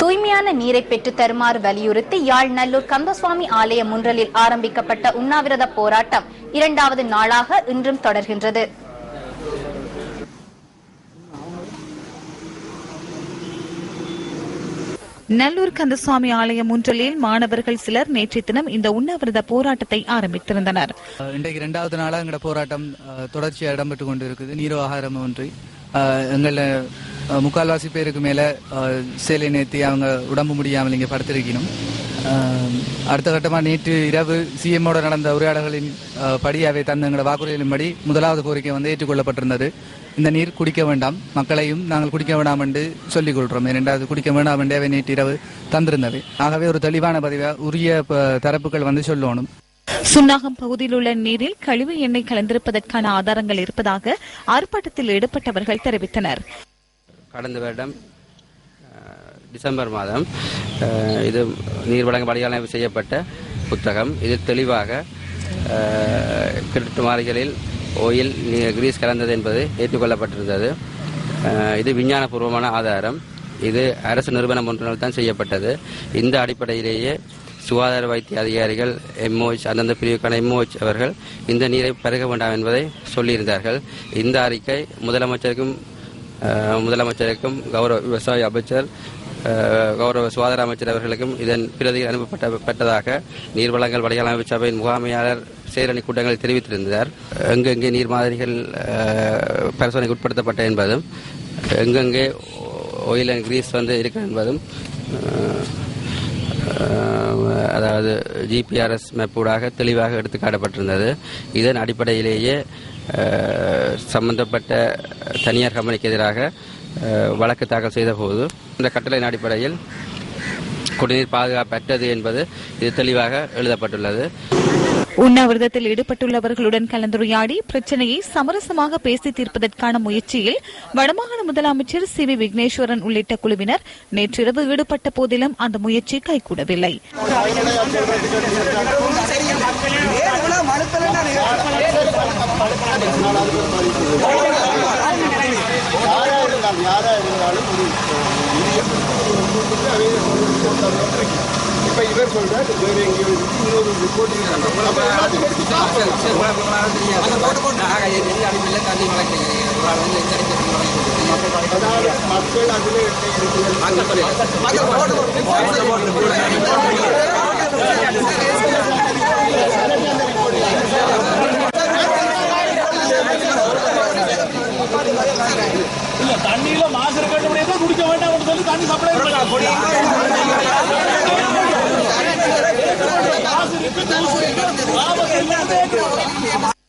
தூய்மையான நீரை பெற்றுத் தருமாறு வலியுறுத்தி யாழ் நல்லூர் கந்தசுவாமி ஆலய முன்றலில் ஆரம்பிக்கப்பட்ட உண்ணாவிரத போராட்டம் இரண்டாவது நாளாக இன்றும் தொடர்கின்றது. நல்லூர் கந்தசுவாமி ஆலயம் முன்றலில் மாணவர்கள் சிலர் நேற்றைய தினம் இந்த உண்ணாவிரத போராட்டத்தை ஆரம்பித்திருந்தனர். இன்றைக்கு ரெண்டாவது நாளாக எங்களோட போராட்டம் தொடர்ச்சியாக இடம்பெற்று கொண்டு இருக்குது நீரோ ஆகாரம் ஒன்றி. எங்களில் முக்கால்வாசி பேருக்கு மேலே சேலை நேர்த்தி அவங்க உடம்பு முடியாமல் இங்கே படுத்திருக்கணும். அடுத்த கட்டமாக நேற்று இரவு சிஎம்மோட நடந்த உரையாடல்களின் அஹ், படி அவை தந்த எங்களோட வாக்குறுதிகளின்படி முதலாவது கோரிக்கை வந்து ஏற்றுக்கொள்ளப்பட்டிருந்தது. இந்த நீர் குடிக்க வேண்டாம். மக்களையும் நாங்கள் குடிக்க வேண்டாம் என்று சொல்லிக் கொள்கிறோம் இரண்டாவது குடிக்க வேண்டாம் என்றே அவை நேற்று இரவு தந்திருந்தது. ஆகவே ஒரு தெளிவான பதிவை உரிய தரப்புகள் வந்து சொல்லணும். சுன்னாகம் பகுதியில் உள்ள நீரில் கழிவு எண்ணெய் கலந்திருப்பதற்கான ஆதாரங்கள் இருப்பதாக ஆர்ப்பாட்டத்தில் ஈடுபட்டவர்கள் தெரிவித்தனர். கடந்த வருடம் டிசம்பர் மாதம் இது நீர் வழங்க வடிகாலம் செய்யப்பட்ட புத்தகம். இது தெளிவாக அஹ், மாறிகளில் ஓயில் நீ- கிரீஸ் கலந்தது என்பது ஏற்றுக்கொள்ளப்பட்டிருந்தது. இது விஞ்ஞானபூர்வமான ஆதாரம். இது அரசு நிறுவனம் ஒன்றினால் தான் செய்யப்பட்டது. இந்த அடிப்படையிலேயே சுகாதார வைத்திய அதிகாரிகள் எம்ஓஹெச் அந்தந்த பிரிவுக்கான எம்ஓஹெச் அவர்கள் இந்த நீரை பருக வேண்டாம் என்பதை சொல்லியிருந்தார்கள். இந்த அறிக்கை முதலமைச்சருக்கும் முதலமைச்சருக்கும் கௌரவ விவசாய அமைச்சர் கௌரவ சுகாதார அமைச்சர் அவர்களுக்கும் இதன் பிரதி அனுப்பப்பட்ட பெற்றதாக நீர்வளங்கள் வடிகால் அமைப்பு சபையின் முகாமையாளர் சேரணி கூட்டங்களில் தெரிவித்திருந்தார். எங்கெங்கே நீர் மாதிரிகள் பரிசோதனைக்கு உட்படுத்தப்பட்ட என்பதும் எங்கெங்கே ஒயில் அண்ட் கிரீஸ் வந்து இருக்கு என்பதும் அதாவது ஜிபிஆர்எஸ் மேப்பூடாக தெளிவாக எடுத்து காட்டப்பட்டிருந்தது. இதன் அடிப்படையிலேயே சம்பந்தப்பட்ட தனியார் கம்பெனிக்கு எதிராக வழக்கு தாக்கல் செய்தபோது இந்த கட்டளையின் அடிப்படையில் குடிநீர் பாதுகாப்பற்றது என்பது இது தெளிவாக எழுதப்பட்டுள்ளது. உண்ணாவிரதத்தில் ஈடுபட்டுள்ளவர்களுடன் கலந்துரையாடி பிரச்சனையை சமரசமாக பேசி தீர்ப்பதற்கான முயற்சியில் வடமாகாண முதலமைச்சர் சி வி விக்னேஸ்வரன் உள்ளிட்ட குழுவினர் நேற்றிரவு ஈடுபட்ட போதிலும் அந்த முயற்சி கைகூடவில்லை. இப்ப இவர் சொல்றாரு வேற எங்கேயோ இன்னொரு ரிப்போர்ட் அதாவது மக்கள் அதுல தண்ணியில மாசு இருக்கட்டும் குடிக்க வேண்டாம் சொல்லி தண்ணி சப்ளை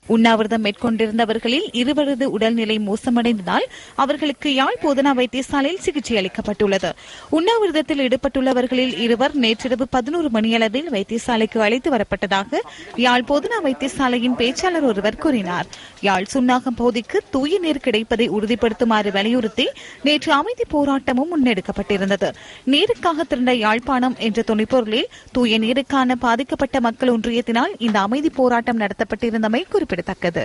உண்ணாவிரதம் மேற்கொண்டிருந்தவர்களில் இருவரது உடல்நிலை மோசமடைந்ததால் அவர்களுக்கு யாழ் போதனா வைத்தியசாலையில் சிகிச்சை அளிக்கப்பட்டுள்ளது. உண்ணாவிரதத்தில் ஈடுபட்டுள்ளவர்களில் இருவர் நேற்றிரவு பதினோரு மணியளவில் வைத்தியசாலைக்கு அழைத்து வரப்பட்டதாக யாழ் போதனா வைத்தியசாலையின் பேச்சாளர் ஒருவர் கூறினார். யாழ் சுன்னாகம் பகுதிக்கு தூய நீர் கிடைப்பதை உறுதிப்படுத்துமாறு வலியுறுத்தி நேற்று அமைதி போராட்டமும் முன்னெடுக்கப்பட்டிருந்தது. நீருக்காக திரண்ட யாழ்ப்பாணம் என்ற துணைப்பொருளில் தூய நீருக்கான பாதிக்கப்பட்ட மக்கள் ஒன்றியத்தினால் இந்த அமைதி போராட்டம் நடத்தப்பட்டிருந்தமை குறிப்பிடத்தக்கது